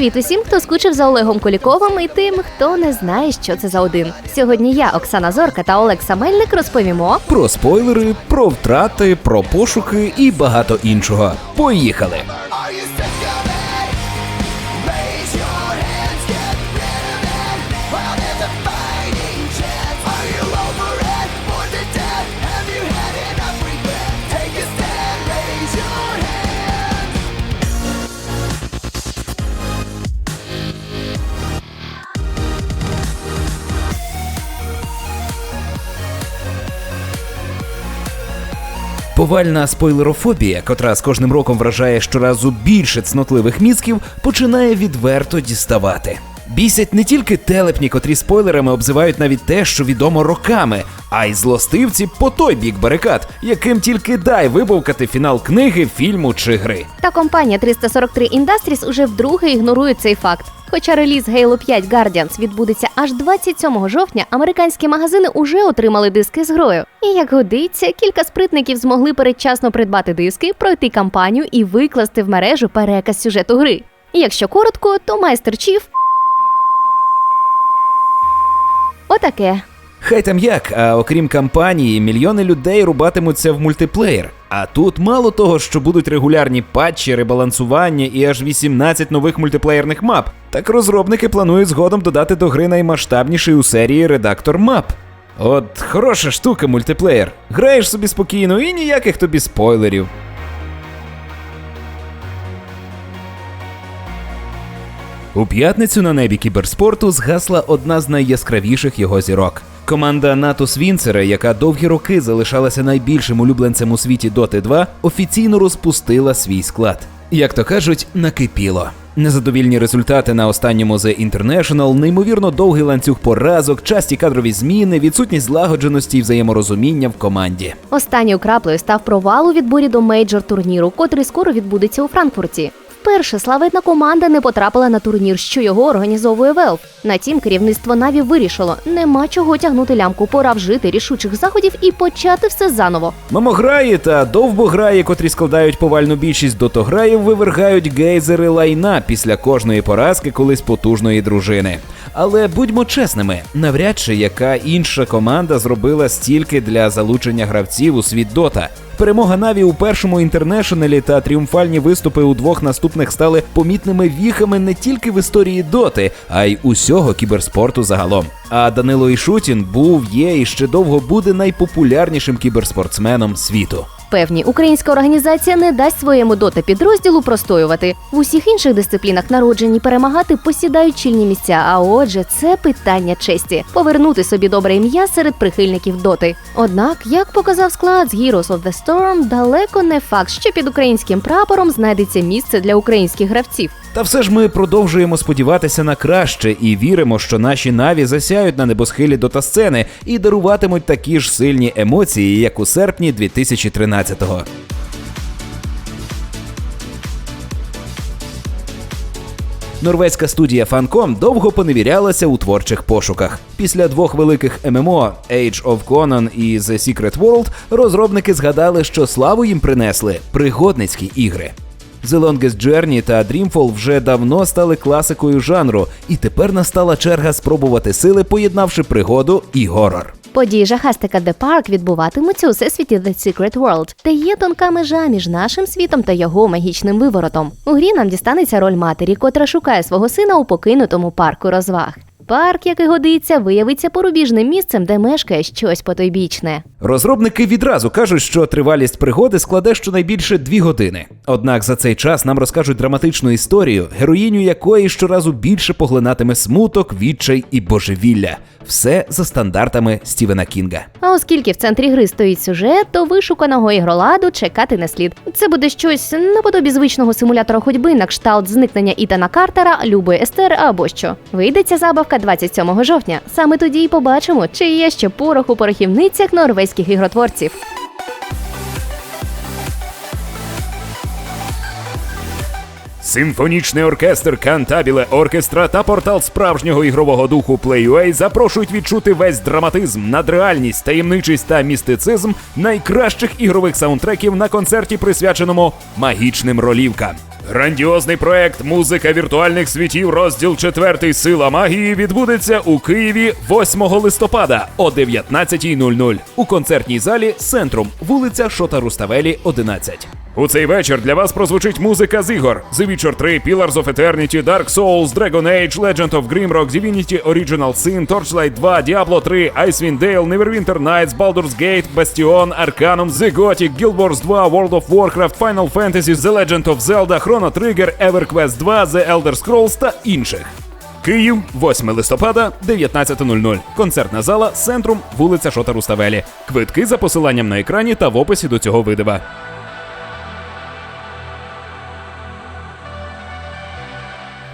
Привіт усім, хто скучив за Олегом Куліковим і тим, хто не знає, що це за один. Сьогодні я, Оксана Зорка та Олег Самельник розповімо. Про спойлери, про втрати, про пошуки і багато іншого. Поїхали! Повальна спойлерофобія, котра з кожним роком вражає щоразу більше цнотливих мізків, починає відверто діставати. Бісять не тільки телепні, котрі спойлерами обзивають навіть те, що відомо роками, а й злостивці по той бік барикад, яким тільки дай вибовкати фінал книги, фільму чи гри. Та компанія 343 Industries уже вдруге ігнорує цей факт. Хоча реліз Halo 5 Guardians відбудеться аж 27 жовтня, американські магазини уже отримали диски з грою. І як годиться, кілька спритників змогли передчасно придбати диски, пройти кампанію і викласти в мережу переказ сюжету гри. І якщо коротко, то майстер Чіф. Отаке. Хай там як, а окрім кампанії, мільйони людей рубатимуться в мультиплеєр. А тут мало того, що будуть регулярні патчі, ребалансування і аж 18 нових мультиплеєрних мап. Так розробники планують згодом додати до гри наймасштабніший у серії редактор мап. От хороша штука мультиплеєр. Граєш собі спокійно і ніяких тобі спойлерів. У п'ятницю на небі кіберспорту згасла одна з найяскравіших його зірок. Команда Натус Вінцера, яка довгі роки залишалася найбільшим улюбленцем у світі Доти 2, офіційно розпустила свій склад. Як то кажуть, накипіло. Незадовільні результати на останньому The International, неймовірно довгий ланцюг поразок, часті кадрові зміни, відсутність злагодженості і взаєморозуміння в команді. Останньою краплею став провал у відборі до мейджор турніру, котрий скоро відбудеться у Франкфурті. Вперше славетна команда не потрапила на турнір, що його організовує Valve. На тім керівництво Наві вирішило, нема чого тягнути лямку, пора вжити рішучих заходів і почати все заново. Мамограї та довбограї, котрі складають повальну більшість дотограїв, вивергають гейзери лайна після кожної поразки колись потужної дружини. Але будьмо чесними, навряд чи яка інша команда зробила стільки для залучення гравців у світ дота. Перемога Наві у першому інтернешеналі та тріумфальні виступи у двох наступних стали помітними віхами не тільки в історії доти, а й усього кіберспорту загалом. А Данило Ішутін був, є і ще довго буде найпопулярнішим кіберспортсменом світу. Певні, українська організація не дасть своєму дота підрозділу простоювати. В усіх інших дисциплінах народжені перемагати посідають чільні місця. А отже, це питання честі повернути собі добре ім'я серед прихильників доти. Однак, як показав склад з Heroes of the Storm, далеко не факт, що під українським прапором знайдеться місце для українських гравців. Та все ж ми продовжуємо сподіватися на краще і віримо, що наші наві засяють на небосхилі дотасцени і даруватимуть такі ж сильні емоції, як у серпні 2013-го. Норвезька студія Funcom довго поневірялася у творчих пошуках. Після двох великих ММО Age of Conan і The Secret World розробники згадали, що славу їм принесли пригодницькі ігри. The Longest Journey та Dreamfall вже давно стали класикою жанру, і тепер настала черга спробувати сили, поєднавши пригоду і горор. Події жахастика The Park відбуватимуться у всесвіті The Secret World, де є тонка межа між нашим світом та його магічним виворотом. У грі нам дістанеться роль матері, котра шукає свого сина у покинутому парку розваг. Парк, як і годиться, виявиться порубіжним місцем, де мешкає щось потойбічне. Розробники відразу кажуть, що тривалість пригоди складе щонайбільше дві години. Однак за цей час нам розкажуть драматичну історію, героїню якої щоразу більше поглинатиме смуток, відчай і божевілля. Все за стандартами Стівена Кінга. А оскільки в центрі гри стоїть сюжет, то вишуканого ігроладу чекати не слід. Це буде щось наподобі звичного симулятора ходьби на кшталт зникнення Ітана Картера, Любої Естер або що. Вийде ця забавка 27 жовтня. Саме тоді й побачимо, чи є ще порох у порохівницях норвезьких ігротворців. Симфонічний оркестр Кантабіле Оркестра та портал справжнього ігрового духу PlayUA запрошують відчути весь драматизм, надреальність, таємничість та містицизм найкращих ігрових саундтреків на концерті, присвяченому магічним ролівкам. Грандіозний проект Музика віртуальних світів, розділ 4 Сила магії відбудеться у Києві 8 листопада о 19.00 у концертній залі Центрум, вулиця Шота Руставелі, 11. У цей вечір для вас прозвучить музика з ігор: The Witcher 3, Pillars of Eternity, Dark Souls, Dragon Age, Legend of Grimrock, Divinity Original Sin, Torchlight 2, Diablo 3, Icewind Dale, Neverwinter Nights, Baldur's Gate, Bastion, Arcanum, The Gothic, Guild Wars 2, World of Warcraft, Final Fantasy, The Legend of Zelda, Chrono Trigger, EverQuest 2, The Elder Scrolls та інших. Київ, 8 листопада, 19.00. Концертна зала Центрум, вулиця Шота Руставелі. Квитки за посиланням на екрані та в описі до цього видива.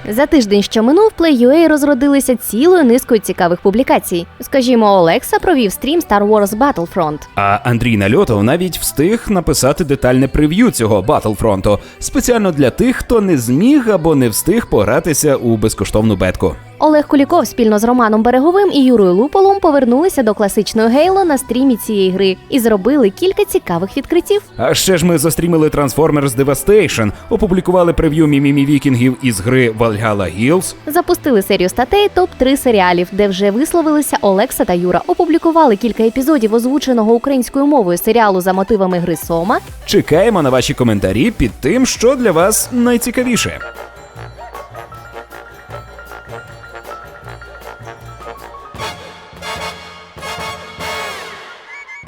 За тиждень, що минув, Play.ua розродилися цілою низкою цікавих публікацій. Скажімо, Олекса провів стрім Star Wars Battlefront. А Андрій Нальотов навіть встиг написати детальне прев'ю цього Battlefront спеціально для тих, хто не зміг або не встиг погратися у безкоштовну бетку. Олег Куліков спільно з Романом Береговим і Юрою Луполом повернулися до класичної Гейло на стрімі цієї гри і зробили кілька цікавих відкриттів. А ще ж ми застрімили Transformers Devastation, опублікували прев'ю мімімі вікінгів із гри Valhalla Hills, Запустили серію статей топ 3 серіалів, де вже висловилися Олекса та Юра. Опублікували кілька епізодів озвученого українською мовою серіалу за мотивами гри Сома. Чекаємо на ваші коментарі під тим, що для вас найцікавіше.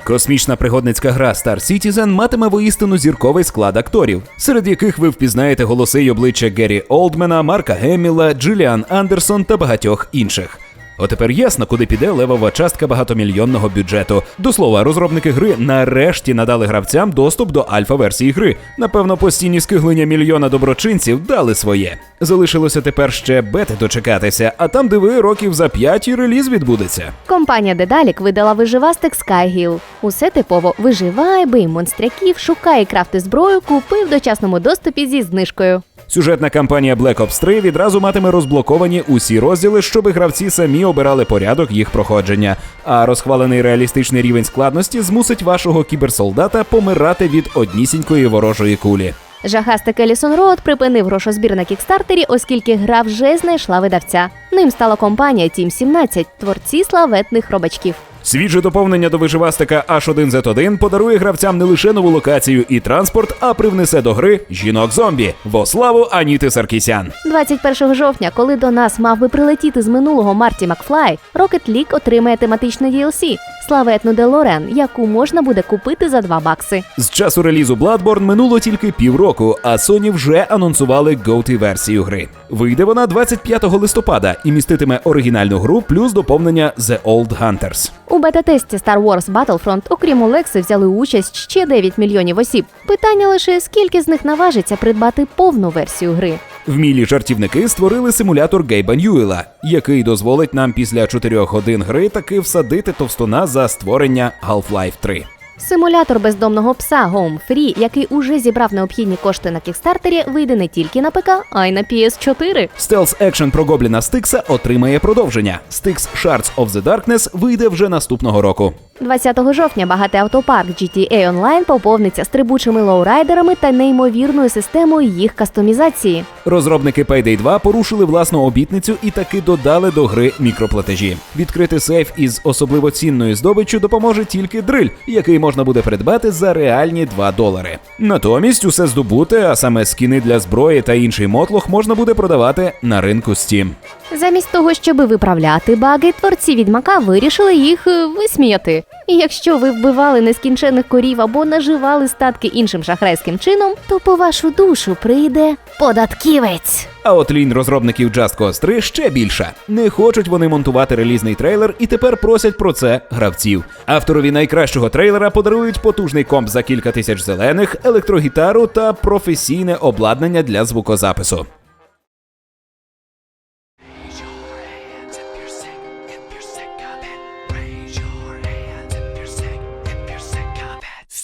Космічна пригодницька гра Star Citizen матиме воістину зірковий склад акторів, серед яких ви впізнаєте голоси й обличчя Геррі Олдмена, Марка Геміла, Джиліан Андерсон та багатьох інших. Отепер ясно, куди піде левова частка багатомільйонного бюджету. До слова, розробники гри нарешті надали гравцям доступ до альфа-версії гри. Напевно, постійні скиглення мільйона доброчинців дали своє. Залишилося тепер ще бети дочекатися, а там, диви, років за п'ять і реліз відбудеться. Компанія Дедалік видала виживастик Skyhill. Усе типово виживай, бий монстряків, шукай крафти зброю, купи в дочасному доступі зі знижкою. Сюжетна кампанія Black Ops 3 відразу матиме розблоковані усі розділи, щоб гравці самі обирали порядок їх проходження. А розхвалений реалістичний рівень складності змусить вашого кіберсолдата помирати від однісінької ворожої кулі. Жахастик Елісон Роуд припинив грошозбір на кікстартері, оскільки гра вже знайшла видавця. Ним стала компанія Team 17, творці славетних робачків. Свіже доповнення до виживастика H1Z1 подарує гравцям не лише нову локацію і транспорт, а привнесе до гри жінок-зомбі во славу Аніти Саркісян. 21 жовтня, коли до нас мав би прилетіти з минулого Марті Макфлай, Rocket League отримає тематичне DLC – славетну Делорен, яку можна буде купити за 2 бакси. З часу релізу Bloodborne минуло тільки півроку, а Sony вже анонсували GOTY версію гри. Вийде вона 25 листопада і міститиме оригінальну гру плюс доповнення The Old Hunters. У бета-тесті Star Wars Battlefront, окрім Олекси, взяли участь ще 9 мільйонів осіб. Питання лише скільки з них наважиться придбати повну версію гри. Вмілі жартівники створили симулятор Гейба Ньюела, який дозволить нам після 4 годин гри таки всадити товстуна за створення Half-Life 3. Симулятор бездомного пса Home Free, який уже зібрав необхідні кошти на кікстартері, вийде не тільки на ПК, а й на PS4. Стелс екшен про гобліна Стикса отримає продовження. Стикс Shards of the Darkness вийде вже наступного року. 20 жовтня багатий автопарк GTA Online поповниться стрибучими лоурайдерами та неймовірною системою їх кастомізації. Розробники Payday 2 порушили власну обітницю і таки додали до гри мікроплатежі. Відкрити сейф із особливо цінною здобиччю допоможе тільки дриль, який можна буде придбати за реальні 2 долари. Натомість усе здобуте, а саме скіни для зброї та інший мотлох можна буде продавати на ринку Steam. Замість того, щоби виправляти баги, творці відьмака вирішили їх е, висміяти. І якщо ви вбивали нескінчених корів або наживали статки іншим шахрайським чином, то по вашу душу прийде податківець. А от лінь розробників Just Cause 3 ще більша. Не хочуть вони монтувати релізний трейлер і тепер просять про це гравців. Авторові найкращого трейлера подарують потужний комп за кілька тисяч зелених, електрогітару та професійне обладнання для звукозапису.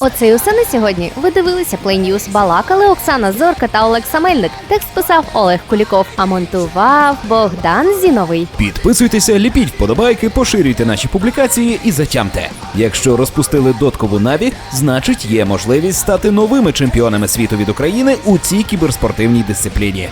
Оце й усе на сьогодні. Ви дивилися Play News. Балакали Оксана Зорка та Олег Самельник. Текст писав Олег Куліков, а монтував Богдан Зіновий. Підписуйтеся, ліпіть вподобайки, поширюйте наші публікації і затямте. Якщо розпустили доткову наві, значить є можливість стати новими чемпіонами світу від України у цій кіберспортивній дисципліні.